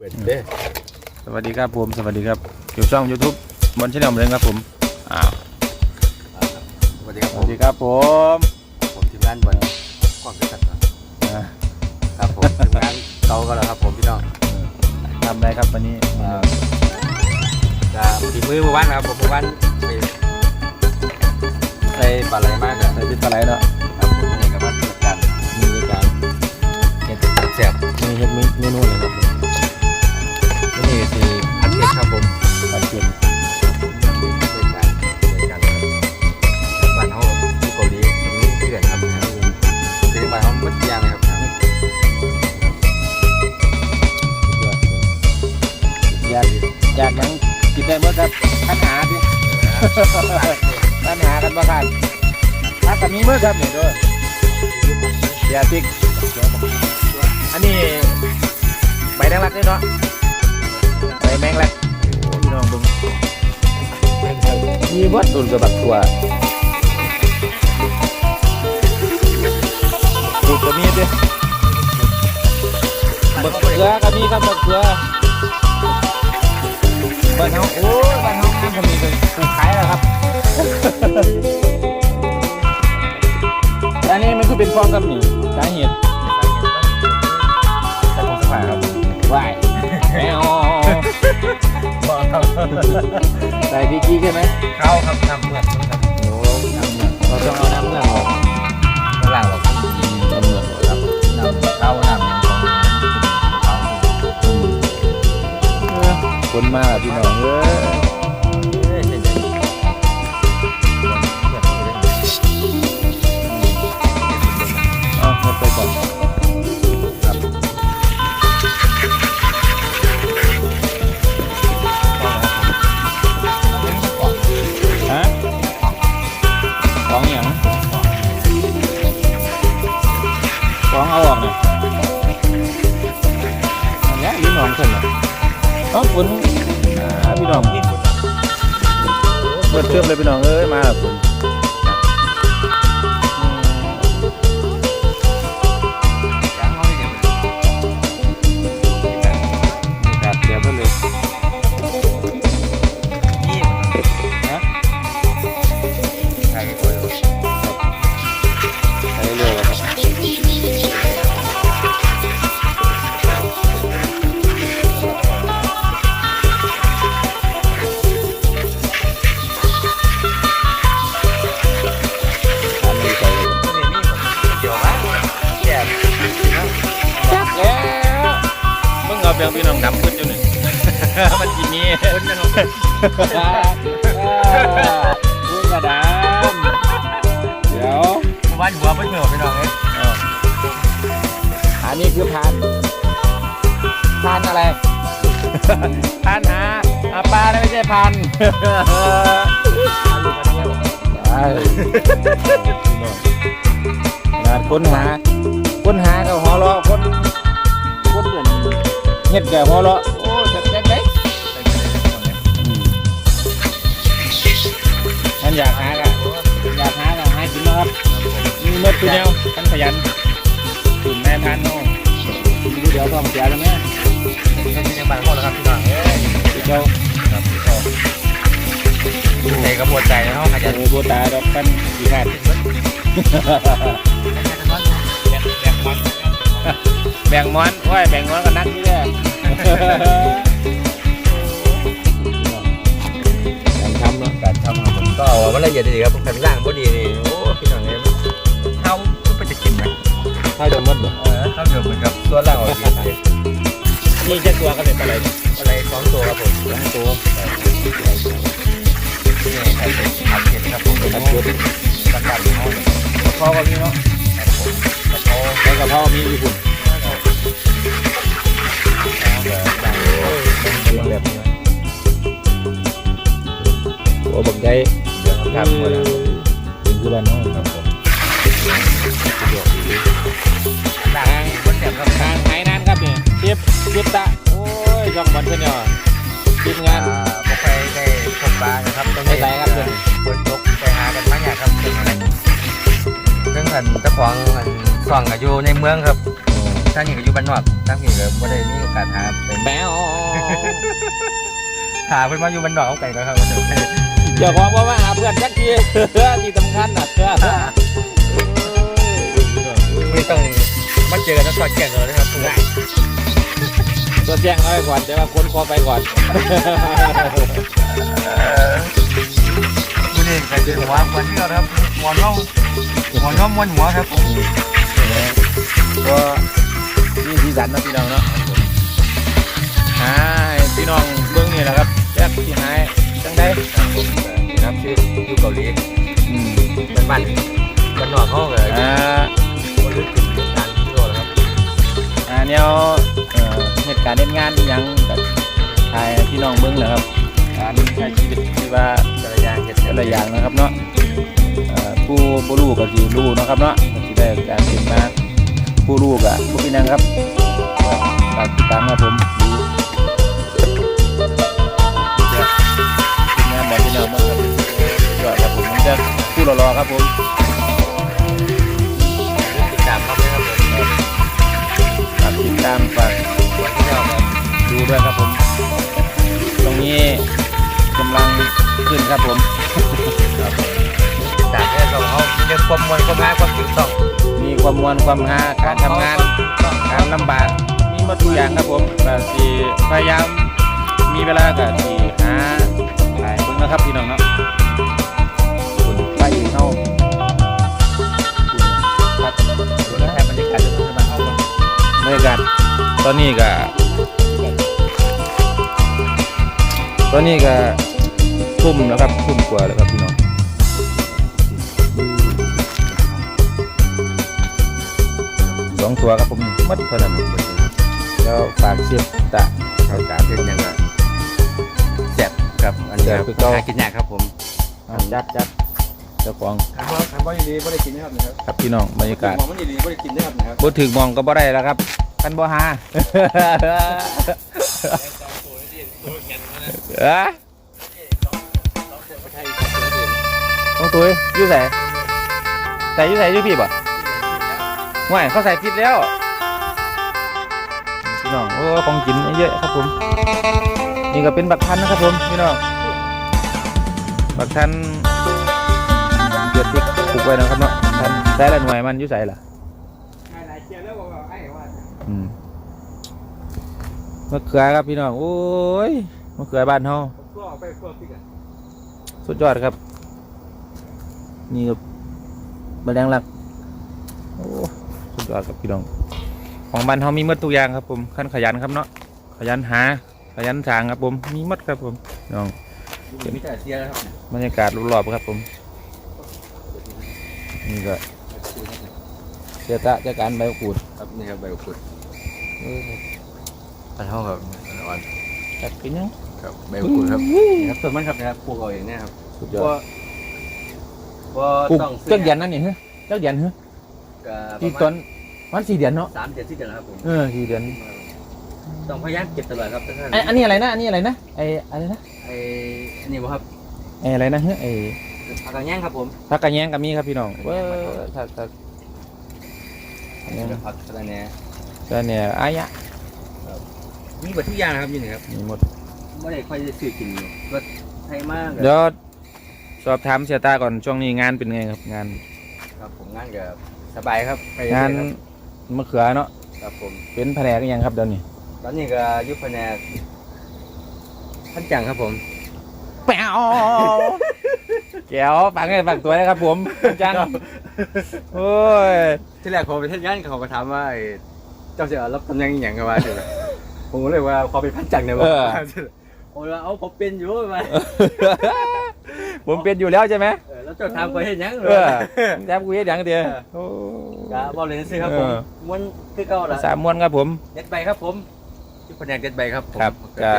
เว้นเด้สวัสดีครับผม สวัสดีครับอยู่ช่อง YouTube บนช่องเลยครับผมอ้าวสวัสดีครับสผวัมสดีครับผมผมทีมงานบนกล้องกษัตริย์ครับอ่าครับผมทีมงานเก่าก็แล้วครับผมพี่น้องทำอะไรครับวันนี้เอ่อจะฝีมือเมื่อวานครับผมเมื่อวานไปใส่ปลาไหลมากอะใส่เป็นปลาไหลเนาะ ปัญหากันบ่ครับถ้ากับมีมือครับนี่เด้วยอย่าติ๊กอันนี้ใบแดงรักนี่เนาะใบแมงลักพี่น้องบิ่งมีวัดตุนกับบักตัวปูดก็มีด้วยบักเขือก็มีครับบักเขือบ้านเฮาโอ้ อันนี้มันคือเป็นฟองกับนี่สาเหตุแต่ผมสบายครับว่ายแมวบอกครับใส่ดีกี้ใช่ไหมเข้าครับน้ำเมือกครับโอ้น้ำเมือกเราต้องเอาน้ำเมือกออก นอ่าพี่น้องเปิดเชื่อมเลยพี่น้องเอ้ยมาแล้วฝนยังเอาอย่างแบบเดี๋ยวเพิ่นเลย เอาเบียงพี่น้องดำขึ้นอยู่หนึ่งมันจีนี้คนนะครังกระดำเดี๋ยววันหัวไม่เหนื่อยไปหน่อยเอาอันนี้คือพานพานอะไรพานหาอาปลาไม่ใช่พันใช่งานค้นหาค้นหา เฮ็ดกับหัวเราะโอ้จักจักได้มันอยากหากะอยากหากะหากินนะครับมีเมื่อตัวเดียวท่านขยันตื่นแม่ทานน้องดูเดี๋ยวท้องเสียแล้วแม่เป็นยังบางคนแล้วครับพี่น้องเอ้ยเจ้าครับพี่น้องใจกระปวดใจนะเนาะขจะยันมีบัวตาดอกกันกี่ขาดแบ่งม้อนโอ้ยแบ่งม้อนก็นักนี่แหละการทำเนาะการทำครับผมก็เอาว่าละเอียดดีครับผมทำล่างบ่ดีนี่โอ้พี่น้องเอ้ยเท้าไปจะกินไหมข้าวเดือดมดบ่เออเท้าเดียวเหมือนกับตัวล่างออกดีนี่เจ้าตัวก็เป็นอะไรอะไรสองตัวครับผมสองตัวนี่ครับอัดเก็บครับผมอัดเก็บประกันเขาพ่อก็มีเนาะครับผมกระเพาะแล้วก็พ่อมีญี่ปุ่น แบบโอ้บักใหญ่เดี๋ยวครับหมดแล้วถึงคือบ้านน้องครับผมล่งคนแสบครับทางหายนานครับเนี่ยเทียบเทียบตะโอ้ยช่องบอลเพื่อนเนี่ยทีมงานบ่เคยได้พบปะนะครับต้องได้ไม่ไรครับเพื่อนฝนตกไปหากันมาเนี่ยครับเป็นอะไรเรื่องอันเจ้าของส่องก็อยู่ในเมืองครับ ทางนี้ก็อยู่บ้านนอกทางนี้ก็บ่ได้มีโอกาสหาเป็นแมวหาเพิ่นมาอยู่บ้านนอกเอาไก่ก็ครับเดี๋ยวของว่ามาหาเพื่อนจักทีที่สำคัญน่ะเพื่อนไม่ต้องมาเจอกันทั้งสอดแก่งเลยนะครับตัวแจ้งเอาไว้ก่อนแต่ว่าคนคอไปก่อนดูนี่ใครเป็นหัวควันที่เราครับหมอนน้องหมอนน้องม้วนหัวครับผมก็ นี่สีสันเนาะพี่น้องเนาะหาให้พี่น้องเบิ้งนี่แหละครับแจ็คที่หายจังได้ครับชื่ออยู่เกาหลีอืมบ้านบ้านบ้านนอกเขาเลยอ่าคนลึกถึงการที่โลแล้วครับอ่าแนวเอ่อเหตุการณ์เล่นงานอิหยังแบบถ่ายให้พี่น้องเบิ้งเหรอครับการใช้ชีวิตที่ว่าแต่ละอย่างเห็ดแต่ละอย่างนะครับเนาะเอ่อผู้บ่รู้ก็สิรู้เนาะครับเนาะก็สิได้การเป็นมา ผู้รู้ก็บ่เป็นหยังครับก็ฝากติดตามครับผมดูทีมงานบอลพี่น้องมาครับยอดครับผมมันจะผู้รอๆครับผมติดตามครับนะครับผมฝากติดตามฝากวันที่แล้วครับดูด้วยครับผม ตรงนี้กำลังขึ้นครับผม จากแค่สองเขาเรื่องความมวลความหาความจริงต้องมีความมวลความหาการทำงานการลำบากมีมดทุกอย่างครับผมก็สิพยายามมีเวลาก็สิหาหลายเบิ่งนะครับพี่น้องเนาะคุณไปเข้าครับดูแลบรรยากาศจะเป็นมาเข้าบรรยากาศตอนนี้ก็ตอนนี้ก็ทุ่มแล้วครับทุ่มกว่าแล้วครับพี่น้อง องตัวครับผมมัดเท่านั้นแล้วฝากเชียบตะเขาการเป็นยังไงแซ่บครับอันนี้ครับแซ่บคือเก่าหากินยากครับผมอะจัดจัดเจ้าของคันว่าคันว่าดีไม่ได้กินนะครับนะครับครับพี่น้องบรรยากาศมองมันดีไม่ได้กินนะครับนะครับบ่ถึงมองก็บ่ได้แล้วครับกันบ่หาเอ้อต้องตุ้ยอยู่ใส่ใส่อยู่ใส่อยู่พี่บ่ ห่วเขาใส่ผิดแล้วพี่น้องโอ้ของกินเยอะครับผม นี่ก็เป็นบักทันนะครับผมพี่น้องบักทันเดือดติ๊กปลูกไว้นะครับเนาะทันใส่ละหน่วยมันยู่ใส่ล่ะหลายเจียแล้วบอกว่าไอ้ว่าอืมะเขือครับพี่น้องโอ้ยมะเขือบ้านเฮาสุดยอดครับ นี่ครับแมลงลักโอ้ สุดยอดครับพี่น้อง ของบ้านเฮามีหมดทุกอย่างครับผมขั้นขยันครับเนาะขยันหาขยันสางครับผมมีหมดครับผมน้องมีแต่เจียครับบรรยากาศรอบๆครับผมนี่ก็เสียตะจากการใบกูดครับนี่ครับใบกุดเอออันเท่ากับอ่อนจัดกินยังครับใบกุดครับครับส่วนมันครับนะครับปลูกเอาเองเนี่ยครับสุดยอดว่าว่าปลูกต้องเจ้าเดือนนั่นนี่ฮะเจ้าเดือนฮะ ที่ที่ต้นวันสี่เดือนเนาะสามเดือนสี่เดือนครับผมเออสี่เดือนต้องพยายามเก็บตลอดครับท่านไออันนี้อะไรนะอันนี้อะไรนะไออะไรนะไอ้อันนี้บ่ครับไออะไรนะเฮ้ยไอผักกระแยงครับผมผักกระแยงก็มีครับพี่น้องเว้ยถ้าถ้าอันนี้ผักกระแยงถ้าเนี่ยอายะมีหมดทุกอย่างนะครับอยู่นี่ครับมีหมดไม่ได้ค่อยได้ซื้อกินอยู่รสไทยมากเลยเดี๋ยวสอบถามเสียตาก่อนช่วงนี้งานเป็นไงครับงาน ครับผมงานกับ สบายครับไปงานเรื่อยมะเขือเนาะๆครับผม เป็นแผนกอิหยังครับเดี๋ยวนี้ตอนนี้ก็อยุคแผนกท่านจังครับผมแป๋วแก้วปังไงปังตัวนะครับผมจังโอ้ยที่แรกผมไปเทศงานเขาก็ถามว่าไอ้เจ้าจะรับตำแหน่งอหย่างกันมาถึงผมก็เลยว่าขอเป็นพันจังเนี่ยว่าโอ้ยว่าเอาผมเป็นอยู่มาผมเป็นอยู่แล้วใช่ไหมเออ แล้วเจ้าถามไปเห็นยังเลเอยอแซมกูเฮ็ดหยังเดียวโอ้ก็บอกเลยสิครับผมเออม้วนคือเก่าละสามม้วนครับผม เด็ดใบครับผมที่แผนกเด็ดใบครับผมครับก็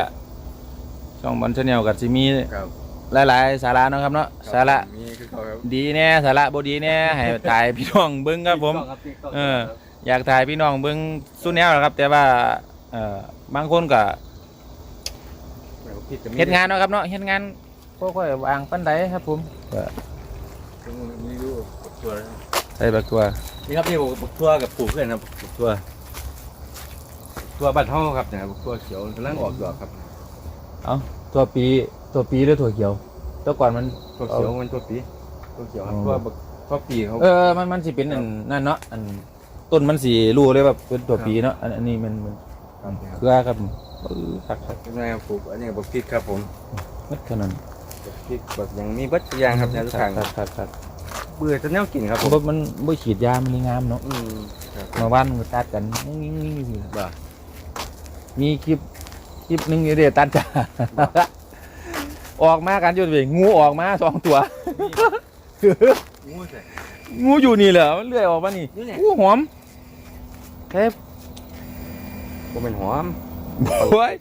ช่องบอลชาแนลกับจิมีครับหลายๆ สาระเนาะครับเนาะสาระมีคือเก่าครับดีแน่สาระบ่ดีแน่ให้ถ่ายพี่น้องเบิ่งครับผมติดกล้งเออ อยากถ่ายพี่น้องเบิ่งสุดแนวแหละครับ แต่ว่าเอ่อบางคนก็เฮ็ดงานเนาะครับเนาะเฮ็ดงานบ่ค่อยวางปานใดครับผมก็ มีรูปตัวใส่บักตัวนี่ครับนี่ผมปลูกทั่วกับปลูกเพื่อนครับปลูกทั่วตัวบัตรเท่าครับนะครับตัวเขียวกำลังออกดอกครับเอ้าตัวปีตัวปีหรือตัวเขียว ตัวก่อนมันตัวเขียวมันตัวปีตัวเขียวครับอ๋อตัวบักตัวปีเขาเออมันมันสิเป็นอันนั่นเนาะอันต้นมันสีรู้เลยแบบเป็นตัวปีเนาะอันอันนี้มันมันครับเครือครับเออคักคักเป็นไงครับปลูกอันนี้บักพริกครับผมมัดเท่านั้นบัก พริกบักยังมีเบัตรยางครับแนวทุกทางคักคักคักเบื่อจะแนวกินครับเพผมราะว่ามันบ่ฉีดยามันนี่งามเนาะอืมครับมาวันมันตัดกันงิ้งงิ้งงิ้งงิ้งบ่ามีคลิปคลิปหนึงอยู่เด้ตัดจ้าออกมากันอยู่เว้ยงูออกมาสองตัว งูใส่ งูอยู่นี่เหรอมันเลื้อยออกมานี่นี่เนี่ย อู้หอมแค่ผมเป็นหอม โอ้ย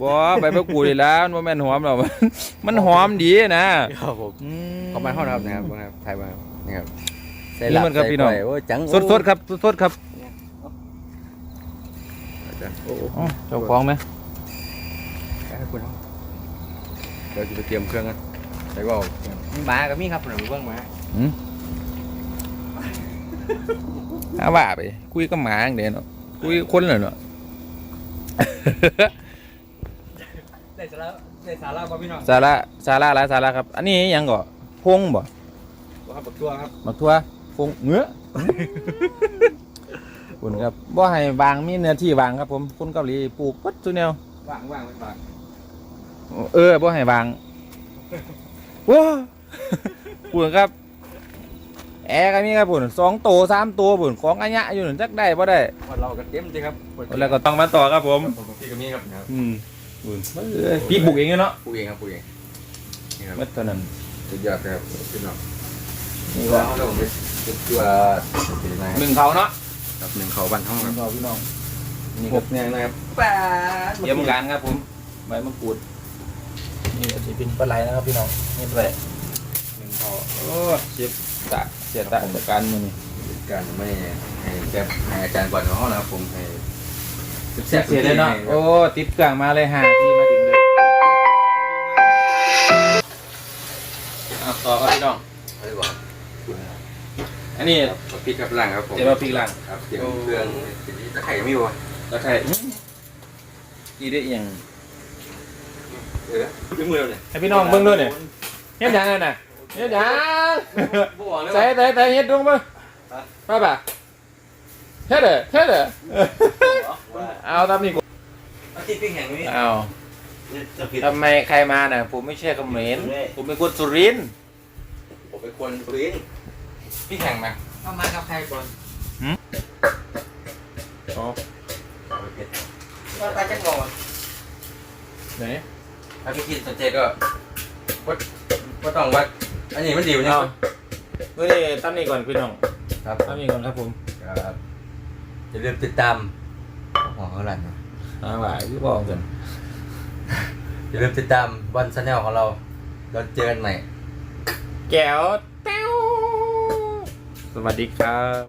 บ่ใบมะกรูดนี่ล่ะมันบ่แม่นหอมหรอกมันมันหอมดีนะครับผมอืมเข้ามาเข้านะครับนะครับนะครับถ่ายมานี่ครับใส่นี่มันครับพี่น้อง ใส่กล้วยโอ้ยจังสดสดๆครับสดสดๆครับโอ้อ๋อเจ้าของไหมให้คุณเขาเดี๋ยวจะไปเตรียมเครื่องกันใส่ว่ามีหมากับมีครับหนูเบื้องหมาหืมอาว่าไป คุยกับหมาอย่างเดียวเนาะคุยกับคนเลยเนาะ ได้สาระได้สาระป่ะพี่น้องสาระสาระหลายสาระครับ อันนี้หยังก็พงบ่ครับบักตัวครับมักทั่วพงเงื้อ คุณครับบ่ให้วางมีเนื้อที่วางครับผมคนเกาหลีปลูกปัดซุแนว ว่างว่างไม่ว่างเออบ่ให้วางว้าปุ่นครับ แอร์ก็มีครับปุ่นสองโตสามตัวปุ่นของอัญญะอยู่นั่นจักได้บ่ได้วันเราก็เต็มจริงครับแล้วก็ต้องมาต่อครับผมผมพี่กับมีครับนะครับ อืม ปุ่นเอ้ยพี่ปลูกเองเนาะปลูกเองครับปลูกเองนี่ครับเมื่อเท่านั้นสุดยอดครับพี่น้องนี่แล้ก็วเราเป็นตัวเป็นไงหนึ่งเขาเนาะครับหนึ่งเขาบันท้องหคนึ่รับงเขาพี่น้องนี่หครับกเนี่ยนะครับแปดเยี่ยมการครับผมใบมะกรูดนี่ก็จะเป็นปลาไหลนะครับพี่น้องนี่ปลาไหลหนึ่งเขาโอ้เสียตะเสียตะจากการมือนี่การไม่ให้แกให้อาจารย์ก่อนเขานะครับผมให้ เสียเสียเลยเนาะโอ้ติดเครื่องมาเลยหาที่มาถึงเลยเอาต่อครับพี่น้องอะไรบอกอันนี้พริกกับล่างครับผมเดี๋ยวเราพริกล่างครับเตรียมเครื่องตะไคร้ไม่อยู่ตะไคร้อื้อนี่ได้อหยังเออดึงมือเลยให้พี่น้องเบิ่งด้วยเนี่ยเฮ็ดหยังไงน่ะเฮ็ดหยังบอกเลยใส่ใส่ใส่เฮ็ดดวงเบิ่งมาป่ะ เฮ็ดเด้อเฮ็ดเด้อเอาตามนี้กูอาทิตย์ปิ้งแห่งนี้เอาจะผิดทำไมใครมาน่ะผมไม่ใช่เขมรผมเป็นคนสุรินทร์ผมเป็นคนปรีนพี่แข่งมาเข้ามากับใครก่อนอ๋อก็ไปจังงอนไหนถ้าพี่คิดสนใจก็ก็ก็ต้องว่าอันนี้มันดีวะเนี่ยเอาเฮ้ยตั้มนี่ก่อนพี่น้อง ครับตั้มนี่ก่อนครับผม ครับ อย่าลืมติดตามหัวเขาหลันนะอ่าว่าพี่บอกกันอย่าลืมติดตามวันชาแนลของเรา เราเจอกันใหม่ แก้วแต้วสวัสดีครับ